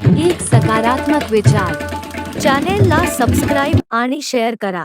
एक सकारात्मक विचार. चॅनेलला सबस्क्राईब आणि शेअर करा.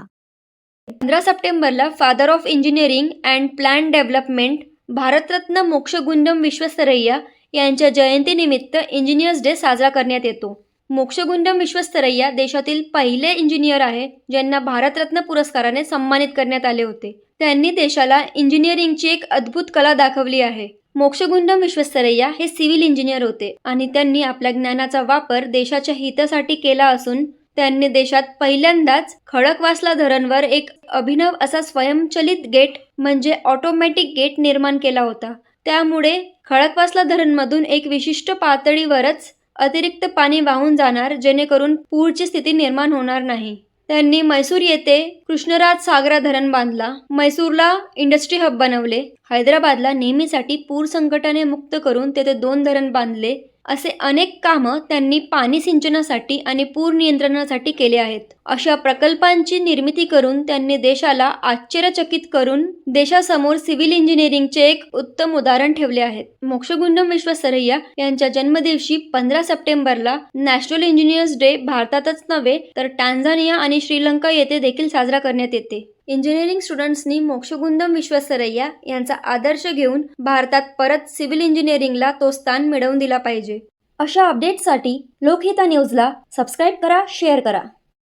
पंधरा सप्टेंबरला father of engineering and plan development Bharat Ratna Mokshagundam Visvesvaraya यांच्या जयंतीनिमित्त इंजिनियर्स डे साजरा करण्यात येतो. मोक्षगुंडम विश्वस्तरय्या देशातील पहिले इंजिनियर आहे ज्यांना भारतरत्न पुरस्काराने सन्मानित करण्यात आले होते. त्यांनी देशाला इंजिनिअरिंगची एक अद्भुत कला दाखवली आहे. मोक्षगुंडम विश्वस्तरय्या हे सिव्हिल इंजिनियर होते आणि त्यांनी आपल्या ज्ञानाचा वापर देशाच्या हितासाठी केला असून त्यांनी देशात पहिल्यांदाच खडकवासला धरणवर एक अभिनव असा स्वयंचलित गेट म्हणजे ऑटोमॅटिक गेट निर्माण केला होता. त्यामुळे खडकवासला धरणमधून एक विशिष्ट पातळीवरच अतिरिक्त पाणी वाहून जाणार जेणेकरून पूरची स्थिती निर्माण होणार नाही. त्यांनी मैसूर येथे कृष्णराज सागरा धरण बांधला. मैसूरला इंडस्ट्री हब बनवले. हैदराबादला नेहमीसाठी पूर संकटाने मुक्त करून तेथे दोन धरण बांधले. असे अनेक कामं त्यांनी पाणी सिंचनासाठी आणि पूर नियंत्रणासाठी केले आहेत. अशा प्रकल्पांची निर्मिती करून त्यांनी देशाला आश्चर्यचकित करून देशासमोर सिव्हिल इंजिनिअरिंगचे एक उत्तम उदाहरण ठेवले आहेत. मोक्षगुंडम विश्वसरय्या यांच्या जन्मदिवशी पंधरा सप्टेंबरला नॅशनल इंजिनियर्स डे भारतातच नव्हे तर टांझानिया आणि श्रीलंका येथे देखील साजरा करण्यात येते. इंजिनिअरिंग स्टुडंट्सनी मोक्षगुंदम विश्वसरय्या यांचा आदर्श घेऊन भारतात परत सिव्हिल इंजिनिअरिंगला तो स्थान मिळवून दिला पाहिजे. अशा अपडेटसाठी लोकहिता न्यूजला सबस्क्राईब करा शेअर करा.